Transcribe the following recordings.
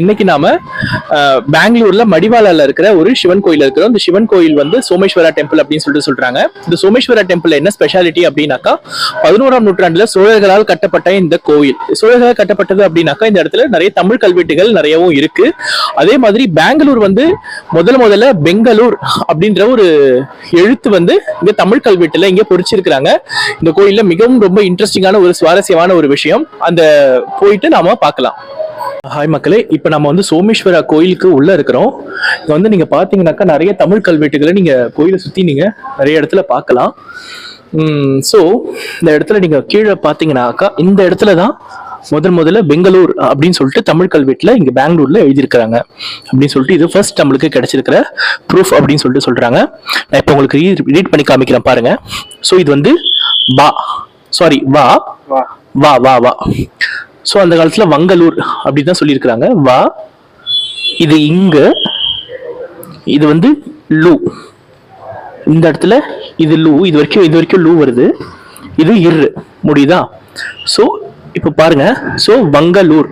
இன்னைக்கு நாம பெங்களூர்ல மடிவாலால இருக்கிற ஒரு சிவன் கோயில் இருக்கிறோம். இந்த சிவன் கோயில் வந்து சோமேஸ்வரா டெம்பிள் அப்படின்னு சொல்லிட்டு சொல்றாங்க. இந்த சோமேஸ்வரா டெம்பிள் என்ன ஸ்பெஷாலிட்டி அப்படின்னாக்கா பதினோராம் நூற்றாண்டுல சோழர்களால் கட்டப்பட்ட இந்த கோயில். சோழர்களால் கட்டப்பட்டது அப்படின்னாக்கா இந்த இடத்துல நிறைய தமிழ் கல்வெட்டுகள் நிறையவும் இருக்கு. அதே மாதிரி பெங்களூர் வந்து முதல் முதல்ல பெங்களூர் அப்படின்ற ஒரு எழுத்து வந்து இந்த தமிழ் கல்வெட்டுல இங்க பொறிச்சிருக்கிறாங்க. இந்த கோயில்ல மிகவும் ரொம்ப இன்ட்ரெஸ்டிங்கான ஒரு சுவாரஸ்யமான ஒரு விஷயம். அந்த போயிட்டு நாம பார்க்கலாம். ஹாய் மக்களே இப்போ நம்ம வந்து சோமேஸ்வரா கோயிலுக்கு உள்ள இருக்கிறோம். இங்க வந்து நீங்க பாத்தீங்கன்னாக்கா நிறைய தமிழ் கல்வெட்டுகளை நீங்க கோயிலை சுத்தி நீங்க நிறைய இடத்துல பார்க்கலாம். ஸோ இந்த இடத்துல நீங்க கீழே பாத்தீங்கன்னாக்கா இந்த இடத்துல தான் முதல் முதல்ல பெங்களூர் அப்படின்னு சொல்லிட்டு தமிழ் கல்வெட்டுல இங்க பெங்களூர்ல எழுதியிருக்கிறாங்க. அப்படின்னு சொல்லிட்டு இது ஃபர்ஸ்ட் நம்மளுக்கு கிடைச்சிருக்கிற ப்ரூஃப் அப்படின்னு சொல்லிட்டு சொல்றாங்க. நான் இப்போ உங்களுக்கு ரீட் பண்ணி காமிக்கிறேன் பாருங்க. ஸோ இது வந்து பா சாரி வா. வா வா வா. ஸோ அந்த காலத்தில் வங்கலூர் அப்படி தான் சொல்லியிருக்கிறாங்க. வா இது இங்க இது வந்து லூ. இந்த இடத்துல இது லூ இது வரைக்கும் இது வரைக்கும் லூ வருது. இது இரு முடியுதா? ஸோ இப்போ பாருங்க. ஸோ வங்கலூர்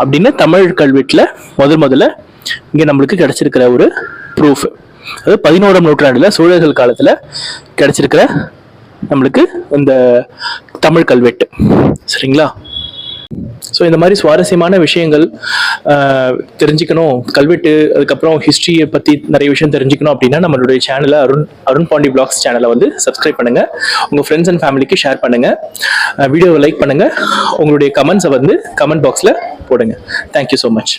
அப்படின்னு தமிழ் கல்வெட்டில் முதல் முதல்ல இங்கே நம்மளுக்கு கிடைச்சிருக்கிற ஒரு ப்ரூஃப் அது பதினோராம் நூற்றாண்டில் சோழர்கள் காலத்தில் கிடைச்சிருக்கிற நம்மளுக்கு இந்த தமிழ் கல்வெட்டு. சரிங்களா? ஸோ இந்த மாதிரி சுவாரஸ்யமான விஷயங்கள் தெரிஞ்சுக்கணும். கல்வெட்டு அதுக்கப்புறம் ஹிஸ்ட்ரியை பற்றி நிறைய விஷயம் தெரிஞ்சுக்கணும் அப்படின்னா நம்மளுடைய சேனலை அருண் அருண் பாண்டி பிளாக்ஸ் சேனலை வந்து சப்ஸ்கிரைப் பண்ணுங்கள் உங்கள் ஃப்ரெண்ட்ஸ் அண்ட் ஃபேமிலிக்கு ஷேர் பண்ணுங்கள் வீடியோவை லைக் பண்ணுங்கள் உங்களுடைய கமெண்ட்ஸை வந்து கமெண்ட் பாக்ஸில் போடுங்க. Thank you so much